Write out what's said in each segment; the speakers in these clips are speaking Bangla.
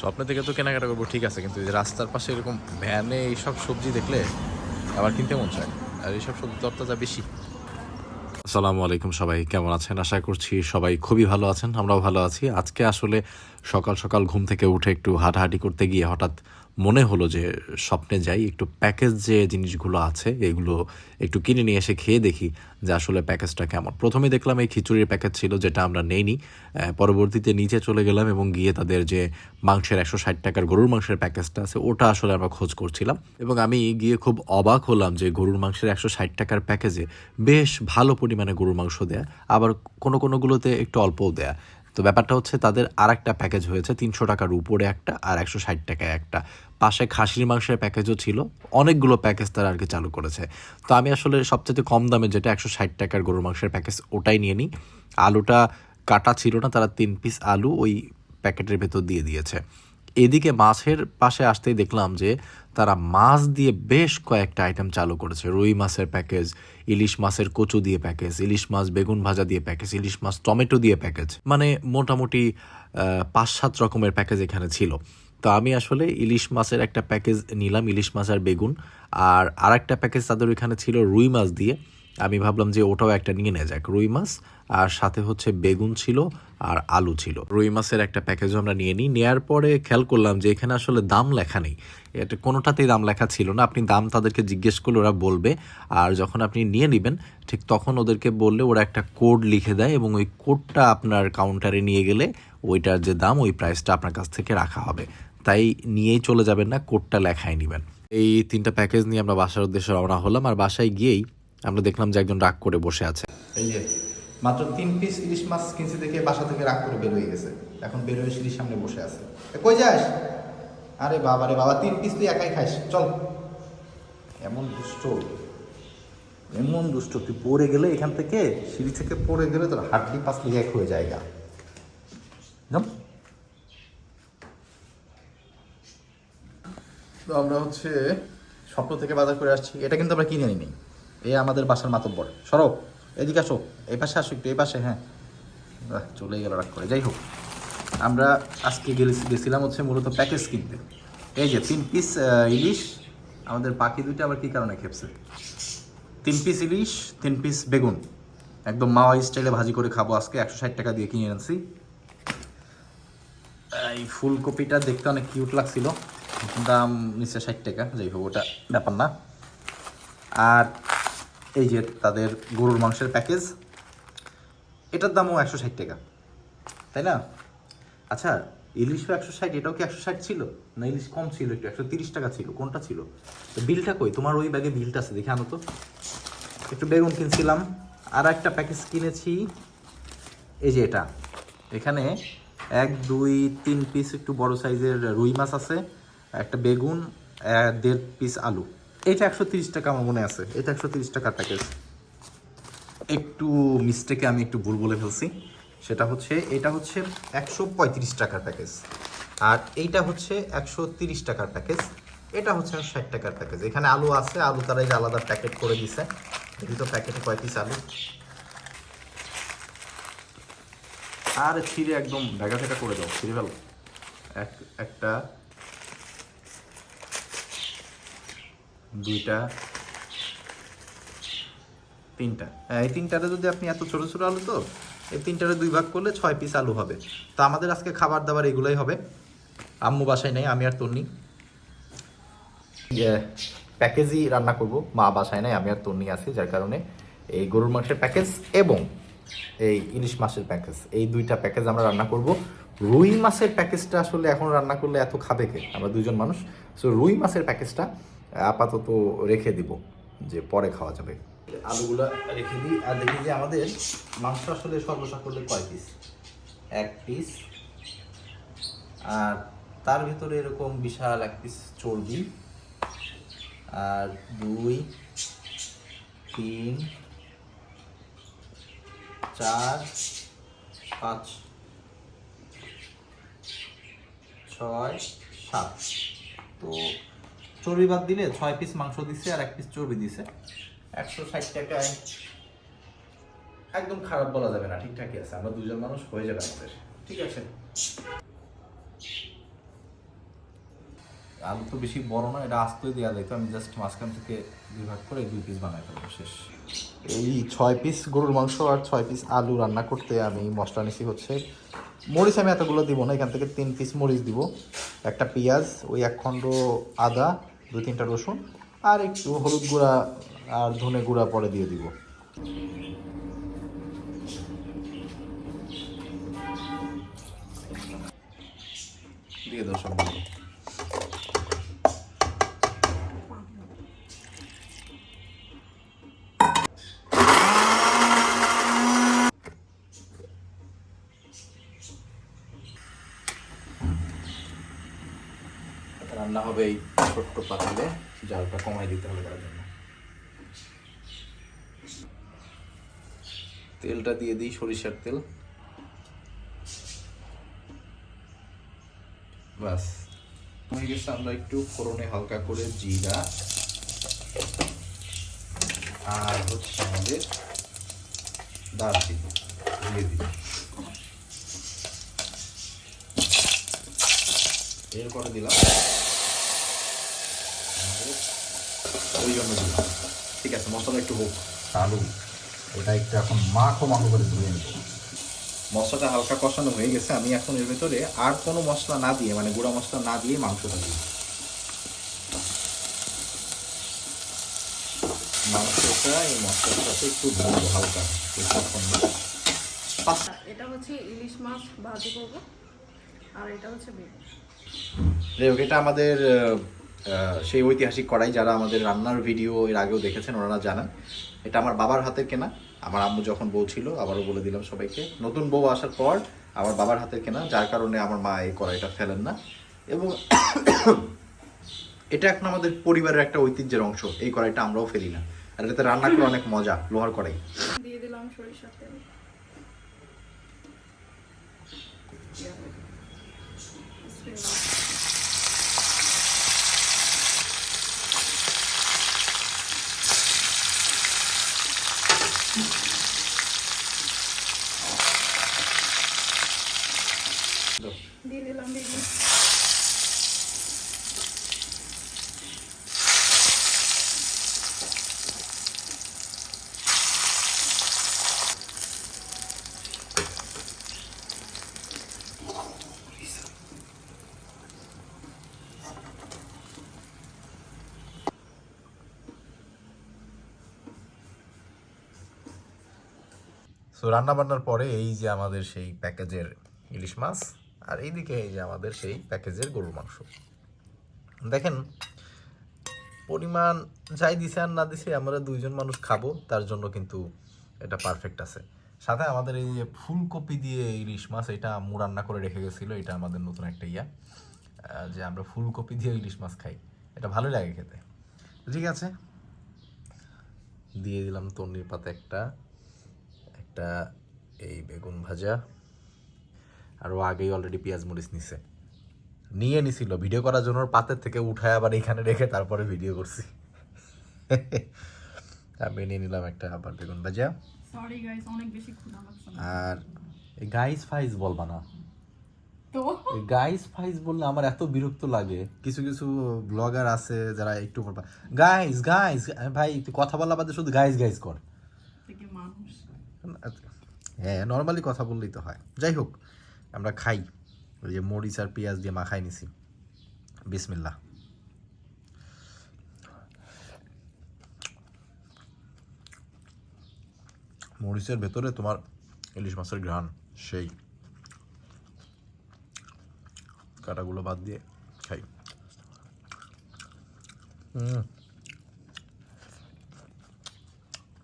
স্বপ্নে থেকে তো কেনাকাটা করব, ঠিক আছে, কিন্তু রাস্তার পাশে এরকম ভ্যানে এইসব সবজি দেখলে আবার কিনতে মন চায় আর এইসব সবজি তরতাজা বেশি। আসসালামু আলাইকুম সবাই, কেমন আছেন? আশা করছি সবাই খুবই ভালো আছেন, আমরাও ভালো আছি। আজকে আসলে সকাল সকাল ঘুম থেকে উঠে একটু হাঁটাহাঁটি করতে গিয়ে হঠাৎ মনে হলো যে স্বপ্নে যাই, একটু প্যাকেজ যে জিনিসগুলো আছে, এগুলো একটু কিনে নিয়ে এসে খেয়ে দেখি যে আসলে প্যাকেজটা কেমন। প্রথমে দেখলাম এই খিচুড়ির প্যাকেজ ছিল যেটা আমরা নেইনি। পরবর্তীতে নিচে চলে গেলাম এবং গিয়ে তাদের যে মাংসের একশো ষাট টাকার গরুর মাংসের প্যাকেজটা আছে, ওটা আসলে আমরা খোঁজ করছিলাম। এবং আমি গিয়ে খুব অবাক হলাম যে গরুর মাংসের একশো ষাট টাকার প্যাকেজে বেশ ভালো পরিমাণে গরুর মাংস দেয়া, আবার কোনো কোনোগুলোতে একটু অল্পও দেয়া। তো ব্যাপারটা হচ্ছে তাদের আর একটা প্যাকেজ হয়েছে, তিনশো টাকার উপরে একটা আর একশো ষাট টাকায় একটা। পাশে খাসির মাংসের প্যাকেজও ছিল, অনেকগুলো প্যাকেজ তারা আর কি চালু করেছে। তো আমি আসলে সবচেয়ে কম দামে যেটা একশো ষাট টাকার গরুর মাংসের প্যাকেজ ওটাই নিয়ে নিই। আলুটা কাটা ছিল না, তারা তিন পিস আলু ওই প্যাকেটের ভেতর দিয়ে দিয়েছে। এদিকে মাছের পাশে আসতেই দেখলাম যে তারা মাছ দিয়ে বেশ কয়েকটা আইটেম চালু করেছে। রুই মাছের প্যাকেজ ইলিশ মাছের কচু দিয়ে প্যাকেজ ইলিশ মাছ বেগুন ভাজা দিয়ে প্যাকেজ ইলিশ মাছ টমেটো দিয়ে প্যাকেজ মানে মোটামুটি পাঁচ সাত রকমের প্যাকেজ এখানে ছিল। তো আমি আসলে ইলিশ মাছের একটা প্যাকেজ নিলাম, ইলিশ মাছ আর বেগুন। আর আরেকটা প্যাকেজ তাদের ওইখানে ছিল রুই মাছ দিয়ে। আমি ভাবলাম যে ওটাও একটা নিয়ে নেওয়া যাক। রুই মাছ, আর সাথে হচ্ছে বেগুন ছিল আর আলু ছিল। রুই মাছের একটা প্যাকেজও আমরা নিয়ে নিই। নেওয়ার পরে খেয়াল করলাম যে এখানে আসলে দাম লেখা নেই। এটা কোনোটাতেই দাম লেখা ছিল না। আপনি দাম তাদেরকে জিজ্ঞেস করলে ওরা বলবে। আর যখন আপনি নিয়ে নেবেন, ঠিক তখন ওদেরকে বললে ওরা একটা কোড লিখে দেয় এবং ওই কোডটা আপনার কাউন্টারে নিয়ে গেলে ওইটার যে দাম, ওই প্রাইসটা আপনার কাছ থেকে রাখা হবে। তাই নিয়েই চলে যাবেন না কোডটা লেখায় নেবেন। এই তিনটা প্যাকেজ নিয়ে আমরা বাসার উদ্দেশ্যে রওনা হলাম। আর বাসায় গিয়েই আমরা দেখলাম যে একজন রাগ করে বসে আছে। এই যে, মাত্র তিন পিস ইলিশ মাছ কিনছি দেখে বাসা থেকে রাগ করে বের হয়ে গেছে। এখন বের হয়ে সিঁড়ির সামনে বসে আছে। কই যাস? আরে বাবা রে বাবা, তিন পিস তুই একাই খাইস, চল। এমন দুষ্ট এমন দুষ্ট, তুই পড়ে গেলে এখান থেকে, সিঁড়ি থেকে পড়ে গেলে তোর হাড্ডি পাসলি এক হয়ে যায় গা তো আমরা হচ্ছে স্বপ্ন থেকে বাজার করে আসছি, এটা কিন্তু আমরা কিনে নিই এই আমাদের বাসার মাতব্বর। সরো এদিকে আসো, এই পাশে আসো একটু, এই পাশে হ্যাঁ। চলে গেল রাগ করে। যাই হোক, আমরা আজকে গেছিলাম হচ্ছে মূলত প্যাকেজ কিনতে। এই যে তিন পিস ইলিশ, আমাদের পাখি দুইটা আবার কী কারণে খেপছে? তিন পিস ইলিশ, তিন পিস বেগুন। একদম মাওয়া স্টাইলে ভাজি করে খাব আজকে, একশো ষাট টাকা দিয়ে কিনে আনছি এই ফুলকপিটা দেখতে অনেক কিউট লাগছিল। দাম নিচে ষাট টাকা, যাই হোক, ওটা ব্যাপার না। আর এই যে তাদের গরুর মাংসের প্যাকেজ, এটার দামও একশো ষাট টাকা, তাই না? আচ্ছা ইলিশও একশো ষাট, এটাও কি একশো ষাট ছিল? না, ইলিশ কম ছিল একটু, একশো তিরিশ টাকা ছিল, কোনটা ছিল? তো বিলটা কই? তোমার ওই ব্যাগে বিলটা আছে, দেখে আনো তো। একটু বেগুন কিনছিলাম আর একটা প্যাকেজ কিনেছি, এই যে এটা। এখানে এক, দুই, তিন পিস একটু বড় সাইজের রুই মাছ আছে, একটা বেগুন দেড় পিস আলু। এটা একশো তিরিশ টাকা আমার মনে আছে। এটা একশো তিরিশ টাকার প্যাকেজ একটু মিস্টেকে আমি একটু ভুল বলে ফেলছি। সেটা হচ্ছে, এটা হচ্ছে একশো পঁয়ত্রিশ টাকার প্যাকেজ আর এইটা হচ্ছে একশো তিরিশ টাকার প্যাকেজ এটা হচ্ছে ষাট টাকার প্যাকেজ এখানে আলু আছে, আলু তারা এই আলাদা প্যাকেট করে দিছে। তো প্যাকেটে পিস আলু? আর ছিঁড়ে একদম ভেগা ভেগা করে দাও, ছিঁড়ে ফেলো। এক, একটা দুইটা, তিনটা। এই তিনটাতে যদি আপনি এত ছোট ছোট আলু তো, এই তিনটারে দুই ভাগ করলে ছয় পিস আলু হবে। তো আমাদের আজকে খাবার দাবার এগুলোই হবে। আম্মু বাসায় নেই, আমি আর তন্নি। প্যাকেজই রান্না করব। মা বাসায় নেই, আমি আর তন্নি আছি, যার কারণে এই গরুর মাংসের প্যাকেজ এবং এই ইলিশ মাছের প্যাকেজ। এই দুইটা প্যাকেজ আমরা রান্না করব। রুই মাছের প্যাকেজটা আসলে এখন রান্না করলে এত খাবে কে? আমরা দুজন মানুষ। সো রুই মাছের প্যাকেজটা আপাতত রেখে দিব যে পরে খাওয়া যাবে। আলুগুলো রেখে দিই। আর দেখি যে আমাদের মাংস আসলে সর্বসা করলে কয় পিস এক পিস আর তার ভিতরে এরকম বিশাল এক পিস চর্বি। আর দুই, তিন, চার, পাঁচ, ছয়, সাত। তো চর্বি বাদ দিলে ছয় পিস মাংস দিছে আর এক পিস চর্বি দিছে। একশো ষাট টাকায় একদম খারাপ বলা যাবে না, ঠিকঠাকই আছে, আমরা দুজন মানুষ হয়ে যাবে আমাদের। ঠিক আছে। আলু তো বেশি বড় না, এটা আস্তই দেওয়া যায় তো, আমি জাস্ট মাঝখান থেকে দুই ভাগ করে দুই পিস বানাই ফেলব, শেষ। এই ছয় পিস গরুর মাংস আর ছয় পিস আলু রান্না করতে আমি মশলা নিছি হচ্ছে, মরিচ আমি এতগুলো দিব না, এখান থেকে তিন পিস মরিচ দিব। একটা পেঁয়াজ, ওই এক খণ্ড আদা দুই তিনটা রসুন আর একটু হলুদ গুঁড়া আর ধনে গুঁড়া পরে দিয়ে দিব। দিয়ে দাও সব রান্না হবে এই ছোট্ট পাতিলে জালটা কমাই দিতে হবে তার জন্য। তেলটা দিয়ে দিই সরিষার তেল। বাস হয়ে গেছে আমরা একটু ফোড়নে হালকা করে জিরা। আর হচ্ছে আমাদের দারচিনি দিয়ে দিই। এরপরে দিলাম ওই জন্য দিলাম ঠিক আছে মশলা একটু হোক। আলু ওটা একটু এখন মাখো মাখো করে ধুয়ে নেব। মশলাটা হালকা কষানো হয়ে গেছে। আমি এখন এর ভেতরে আর কোনো মশলা না দিয়ে মানে গুঁড়া মশলা না দিয়ে মাংসটা দিই মাংসটা এই মশলার সাথে একটু ধরবো হালকা। এটা হচ্ছে ইলিশ মাছ ভাজি করব আর এটা হচ্ছে বেগুন। হোক, এটা আমাদের সেই ঐতিহাসিক কড়াই যারা আমাদের রান্নার ভিডিও এর আগেও দেখেছেন, ওনারা জানান। এটা আমার বাবার হাতের কেনা। আমার আম্মু যখন বউ ছিল, আবারও বলে দিলাম সবাইকে, নতুন বউ আসার পর আমার বাবার হাতের কেনা, যার কারণে আমার মা এই কড়াইটা ফেলেন না। এবং এটা এখন আমাদের পরিবারের একটা ঐতিহ্যের অংশ, এই কড়াইটা আমরাও ফেলি না। আর এটাতে রান্না করে অনেক মজা, লোহার কড়াই। বিসমিল্লাহ। দিয়ে সো রান্না বান্নার পরে এই যে আমাদের সেই প্যাকেজের ইলিশ মাছ, আর এইদিকে এই যে আমাদের সেই প্যাকেজের গরুর মাংস। দেখেন, পরিমাণ যাই দিছে আর না দিছে, আমরা দুইজন মানুষ খাব, তার জন্য কিন্তু এটা পারফেক্ট আছে। সাথে আমাদের এই যে ফুলকপি দিয়ে ইলিশ মাছ, এটা আম্মু রান্না করে রেখে গেছিল, এটা আমাদের নতুন একটা ইয়া যে আমরা ফুলকপি দিয়ে ইলিশ মাছ খাই। এটা ভালোই লাগে খেতে। ঠিক আছে? দিয়ে দিলাম তন্নির পাতে একটা একটা এই বেগুন ভাজা আর ও আগেই অলরেডি পেঁয়াজ মরিচ নিছে। নিয়ে নিছিল ভিডিও করার জন্য পাতের থেকে উঠায় আবার এখানে রেখে তারপরে ভিডিও করছি। আমি নিয়ে নিলাম একটা আবার বেগুন ভাজা। সরি গাইস অনেক বেশি ক্ষুধা লাগছে আর এই গাইস ফাইস বলবা না। তো? গাইস ফাইস বললে আমার এত বিরক্ত লাগে। কিছু কিছু ব্লগার আছে যারা একটু গাইস গাইস ভাই তুই কথা বলা বাদে শুধু গাইস গাইস কর। হ্যাঁ নর্মালি কথা বললেই তো হয়। যাই হোক, আমরা খাই। ওই যে মরিচ আর পেঁয়াজ দিয়ে মাখাই নিছি। বিসমিল্লা মরিচের ভেতরে তোমার ইলিশ মাছের ঘ্রাণ, সেই। কাটাগুলো বাদ দিয়ে খাই।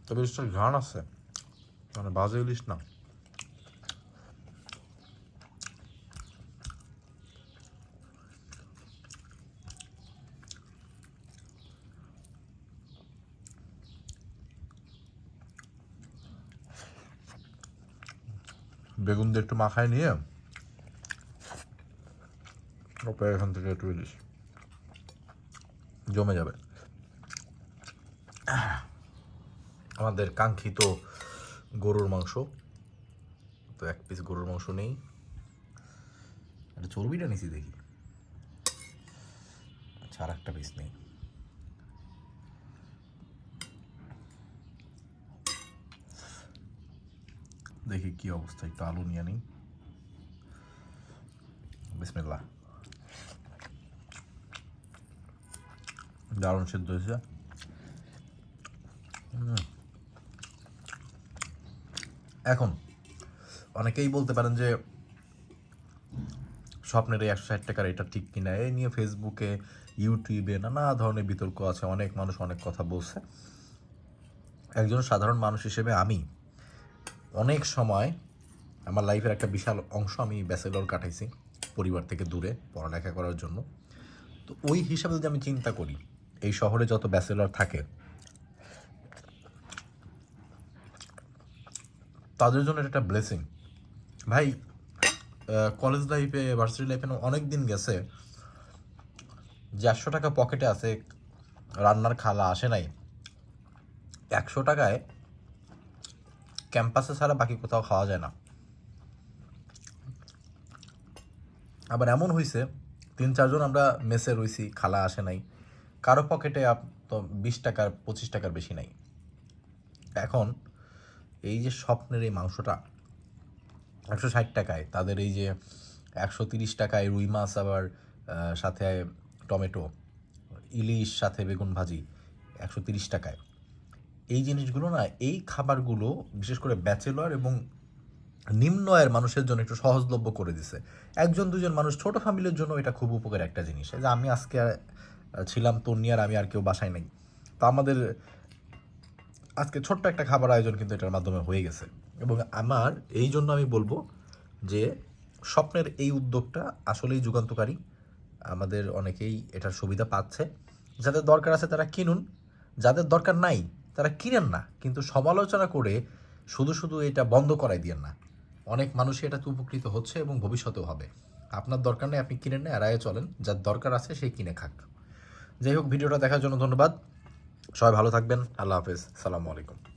তবে ঘ্রাণ আছে। মানে বাজে ইলিশ না। বেগুন দিয়ে একটু মাখায় নিয়ে ওপরে এখান থেকে একটু ইলিশ জমে যাবে। আমাদের কাঙ্ক্ষিত গরুর মাংস। তো এক পিস গরুর মাংস নেই। এটা চর্বিটা নিছি দেখি। আচ্ছা আর একটা পিস নেই। দেখি কি অবস্থা, একটু আলু নিয়ে নিই। বিসমিল্লাহ। দারুণ সিদ্ধ হয়েছে। হুম। এখন, অনেকেই বলতে পারেন যে, স্বপ্নের এই একশো ষাট টাকার এটা ঠিক কিনা? এই নিয়ে ফেসবুকে, ইউটিউবে নানা ধরনের বিতর্ক আছে, অনেক মানুষ অনেক কথা বলছে। একজন সাধারণ মানুষ হিসেবে আমি অনেক সময় আমার লাইফের একটা বিশাল অংশ আমি ব্যাচেলর কাটাইছি, পরিবার থেকে দূরে, পড়ালেখা করার জন্য। তো ওই হিসাবে যদি আমি চিন্তা করি, এই শহরে যত ব্যাচেলর থাকে তাদের জন্য এটা ব্লেসিং ভাই কলেজ লাইফে ভার্সিটি লাইফে অনেক দিন গেছে যে একশো টাকা পকেটে আছে, রান্নার খালা আসে নাই। একশো টাকায় ক্যাম্পাসে ছাড়া বাকি কোথাও খাওয়া যায় না। আবার এমন হয়েছে তিন চারজন আমরা মেসে রইছি, খালা আসে নাই। কারও পকেটে তো বিশ টাকার, পঁচিশ টাকার বেশি নাই। এখন এই যে স্বপ্নের এই মাংসটা একশো ষাট টাকায়, তাদের এই যে একশো তিরিশ টাকায় রুই মাছ আবার সাথে টমেটো, ইলিশ সাথে বেগুন ভাজি একশো তিরিশ টাকায়। এই জিনিসগুলো না, এই খাবারগুলো বিশেষ করে ব্যাচেলর এবং নিম্ন আয়ের মানুষের জন্য একটু সহজলভ্য করে দিছে। একজন, দুজন মানুষ, ছোট ফ্যামিলির জন্য এটা খুব উপকার একটা জিনিস। যে আমি আজকে ছিলাম তন্নি আর আমি আর কেউ বাসায় নেই। তা আমাদের আজকে ছোট্ট একটা খাবার আয়োজন কিন্তু এটার মাধ্যমে হয়ে গেছে। এবং আমার এই জন্য আমি বলব যে স্বপ্নের এই উদ্যোগটা আসলেই যুগান্তকারী। আমাদের অনেকেই এটার সুবিধা পাচ্ছে। যাদের দরকার আছে তারা কিনুন। যাদের দরকার নাই, তারা কিনেন না। কিন্তু সমালোচনা করে শুধু শুধু এটা বন্ধ করাই দিয়েন না। অনেক মানুষই এটাতে উপকৃত হচ্ছে এবং ভবিষ্যতেও হবে। আপনার দরকার নেই, আপনি কিনেন না এড়াইয়ে চলেন। যার দরকার আছে সে কিনে খাক। যাই হোক, ভিডিওটা দেখার জন্য ধন্যবাদ। সবাই ভালো থাকবেন। আল্লাহ হাফেজ। সালামু আলাইকুম।